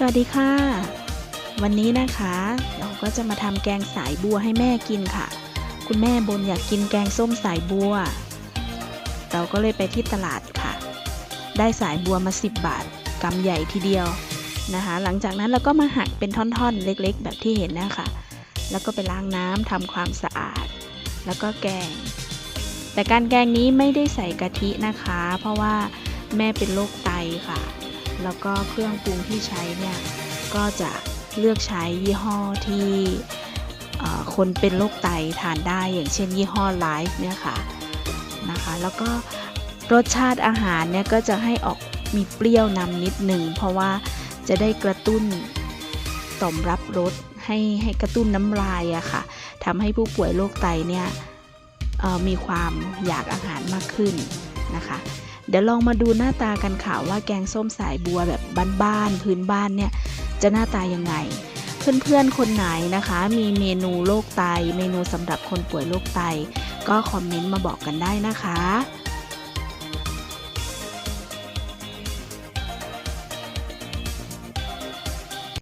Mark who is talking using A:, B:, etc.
A: สวัสดีค่ะ วันนี้นะคะเราก็จะมาทำแกงสายบัวให้แม่กินค่ะ คุณแม่บนอยากกินแกงส้มสายบัว เราก็เลยไปที่ตลาดค่ะ ได้สายบัวมา 10 บาทกำใหญ่ทีเดียวนะคะ หลังจากนั้นเราก็มาหักเป็นท่อนๆ เล็กๆ แบบที่เห็นนะคะแล้วก็ไปล้างน้ำทำความสะอาด แล้วก็แกง แต่การแกงนี้ไม่ได้ใส่กะทินะคะ เพราะว่าแม่เป็นโรคไตค่ะ แล้วก็เครื่องปรุงที่ใช้เนี่ยก็จะเลือกใช้ยี่ห้อที่คนเป็นโรคไตทานได้อย่างเช่นยี่ห้อไลฟ์เนี่ยค่ะนะคะแล้วก็รสชาติอาหารเนี่ยก็จะให้ออกมีเปรี้ยวนำนิดหนึ่งเพราะว่าจะได้กระตุ้นต่อมรับรสให้ให้กระตุ้นน้ำลายอะค่ะทำให้ผู้ป่วยโรคไตเนี่ยมีความอยากอาหารมากขึ้นนะคะ เดี๋ยวลองมาดูหน้าตากันค่ะว่าแกงส้มสายบัวแบบบ้านๆพื้นบ้านเนี่ยจะหน้าตายังไง เพื่อนๆคนไหนนะคะ มีเมนูโรคไต เมนูสำหรับคนป่วยโรคไต ก็คอมเมนต์มาบอกกันได้นะคะ